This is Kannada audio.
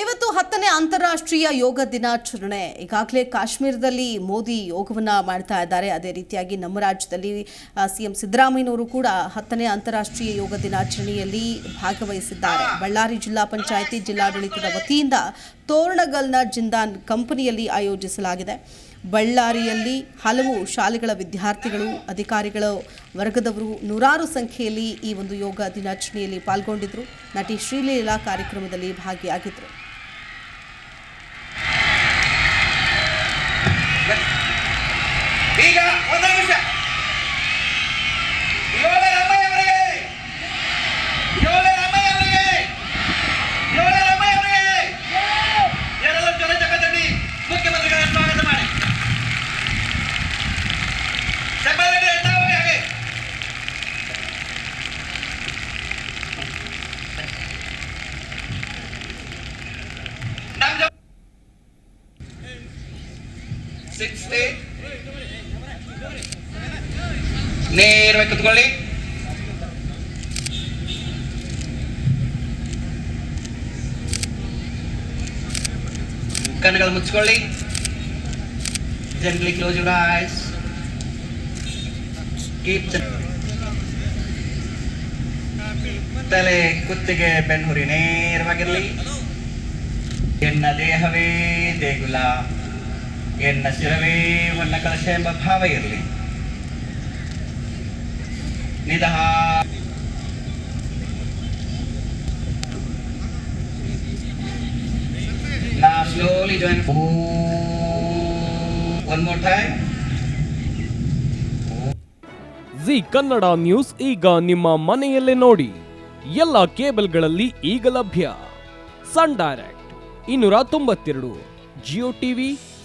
ಇವತ್ತು ಹತ್ತನೇ ಅಂತಾರಾಷ್ಟ್ರೀಯ ಯೋಗ ದಿನಾಚರಣೆ. ಈಗಾಗಲೇ ಕಾಶ್ಮೀರದಲ್ಲಿ ಮೋದಿ ಯೋಗವನ್ನ ಮಾಡ್ತಾ ಇದ್ದಾರೆ. ಅದೇ ರೀತಿಯಾಗಿ ನಮ್ಮ ರಾಜ್ಯದಲ್ಲಿ ಸಿಎಂ ಸಿದ್ದರಾಮಯ್ಯನವರು ಕೂಡ ಹತ್ತನೇ ಅಂತಾರಾಷ್ಟ್ರೀಯ ಯೋಗ ದಿನಾಚರಣೆಯಲ್ಲಿ ಭಾಗವಹಿಸಿದ್ದಾರೆ. ಬಳ್ಳಾರಿ ಜಿಲ್ಲಾ ಪಂಚಾಯಿತಿ ಜಿಲ್ಲಾಡಳಿತದ ವತಿಯಿಂದ ತೋರಣಗಲ್ನ ಜಿಂದಾನ್ ಕಂಪನಿಯಲ್ಲಿ ಆಯೋಜಿಸಲಾಗಿದೆ. ಬಳ್ಳಾರಿಯಲ್ಲಿ ಹಲವು ಶಾಲೆಗಳ ವಿದ್ಯಾರ್ಥಿಗಳು, ಅಧಿಕಾರಿಗಳ ವರ್ಗದವರು ನೂರಾರು ಸಂಖ್ಯೆಯಲ್ಲಿ ಈ ಒಂದು ಯೋಗ ದಿನಾಚರಣೆಯಲ್ಲಿ ಪಾಲ್ಗೊಂಡಿದ್ದರು ನಟಿ ಶ್ರೀಲೀಲಾ ಕಾರ್ಯಕ್ರಮದಲ್ಲಿ ಭಾಗಿಯಾಗಿದ್ದರು いいかー、おはございました。ಸಿಕ್ಸ್ ನೇರವಾಗಿ ಕುತ್ಕೊಳ್ಳಿ. ಕಣ್ಣುಗಳು ಮುಚ್ಕೊಳ್ಳಿ. Gently close your eyes keep ತಲೆ ಕುತ್ತಿಗೆ ಬೆನ್ನುರಿ ನೇರವಾಗಿರಲಿ. ಎನ್ನ ದೇಹವೇ ದೇಗುಲ. ಎನ್ನ ಶಿರವೇ ವನ್ನ ಕಲಶ ಎಂಬ ಭಾವ ಇರಲಿ. Now slowly join. One more time. Zee Kannada news ಈಗ ನಿಮ್ಮ ಮನೆಯಲ್ಲೇ ನೋಡಿ. ಎಲ್ಲ ಕೇಬಲ್ಗಳಲ್ಲಿ ಈಗ ಲಭ್ಯ. ಸನ್ ಡೈರೆಕ್ಟ್ ಇನ್ನೂರ ತೊಂಬತ್ತೆರಡು. ಜಿಯೋ ಟಿವಿ